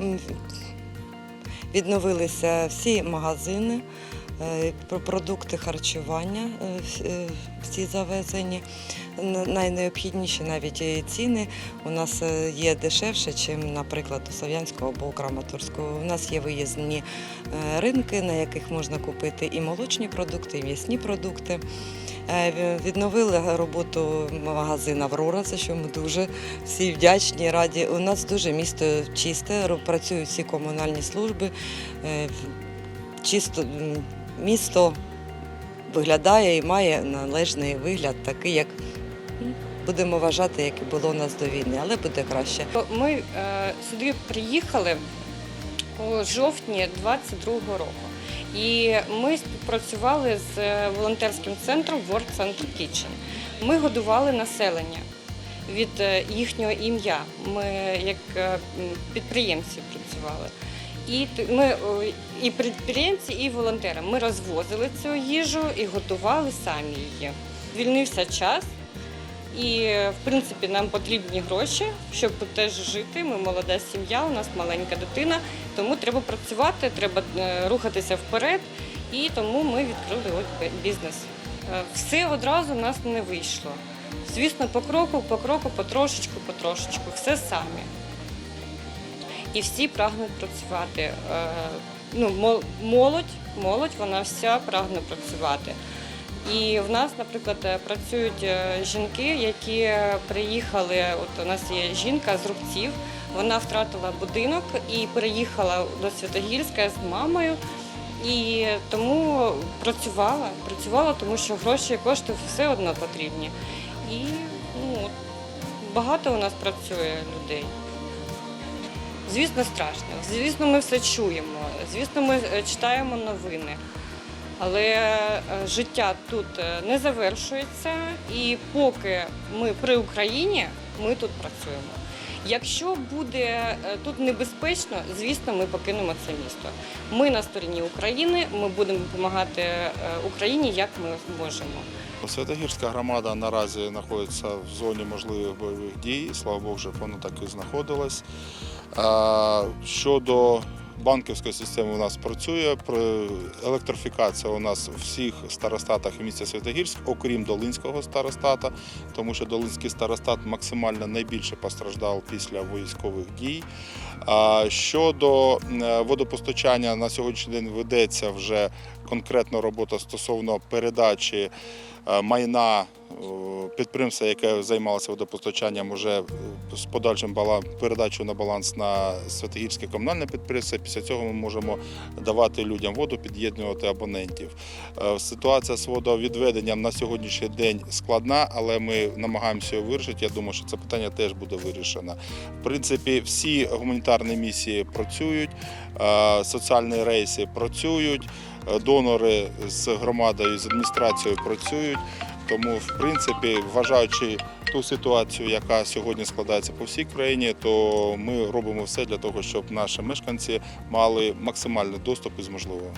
м, відновилися всі магазини, продукти харчування, е, е, всі завезені. Найнеобхідніші навіть ціни у нас е, є дешевше, ніж, наприклад, у Слов'янського або у Краматорського. У нас є виїзні е, ринки, на яких можна купити і молочні продукти, і м'ясні продукти. Е, Відновили роботу магазину Аврора, за що ми дуже всі вдячні, раді. У нас дуже місто чисте, працюють всі комунальні служби. Е, Чисто місто виглядає і має належний вигляд, такий, як будемо вважати, як і було у нас до війни, але буде краще. Ми е, сюди приїхали у жовтні 22-го року. І ми співпрацювали з е, волонтерським центром World Center Kitchen. Ми годували населення від е, їхнього ім'я. Ми як підприємці працювали. І ми і підприємці, і волонтери. Ми розвозили цю їжу і готували самі її. Звільнився час, і в принципі нам потрібні гроші, щоб теж жити. Ми молода сім'я, у нас маленька дитина, тому треба працювати, треба е, рухатися вперед. І тому ми відкрили от бізнес. Е, Все одразу в нас не вийшло. Звісно, по кроку, по кроку, потрошечку, потрошечку, все самі. І всі прагнуть працювати. Е, Ну, молодь, молодь, вона вся прагне працювати. І в нас, наприклад, е, працюють е, жінки, які приїхали. От у нас є жінка з Рубців. Вона втратила будинок і переїхала до Святогірська з мамою. І тому працювала, працювала, тому що гроші і кошти все одно потрібні. І ну, багато у нас працює людей. Звісно, страшно. Звісно, ми все чуємо. Звісно, ми е, читаємо новини. Але е, життя тут е, не завершується, і поки ми при Україні, ми тут працюємо. Якщо буде е, тут небезпечно, звісно, ми покинемо це місто. Ми на стороні України, ми будемо допомагати е, Україні, як ми можемо. Святогірська громада наразі знаходиться в зоні можливих бойових дій. Слава Богу, воно так і знаходилось. Щодо банківської система у нас працює електрифікація у нас в всіх старостатах міста Святогірськ, окрім Долинського старостата, тому що Долинський старостат максимально найбільше постраждав після військових дій. Щодо е, водопостачання на сьогоднішній день ведеться вже конкретна робота стосовно передачі е, майна е, підприємства, яке займалося водопостачанням, уже е, з подальшим передачею на баланс на Святогірське комунальне підприємство. Після цього ми можемо давати людям воду, під'єднувати абонентів. Ситуація з водовідведенням на сьогоднішній день складна, але ми намагаємося її вирішити. Я думаю, що це питання теж буде вирішено. В принципі, всі гуманітарні місії працюють, соціальні рейси працюють, донори з громадою, з адміністрацією працюють. Тому, в принципі, вважаючи ту ситуацію, яка сьогодні складається по всій країні, то ми робимо все для того, щоб наші мешканці мали максимальний доступ із можливого.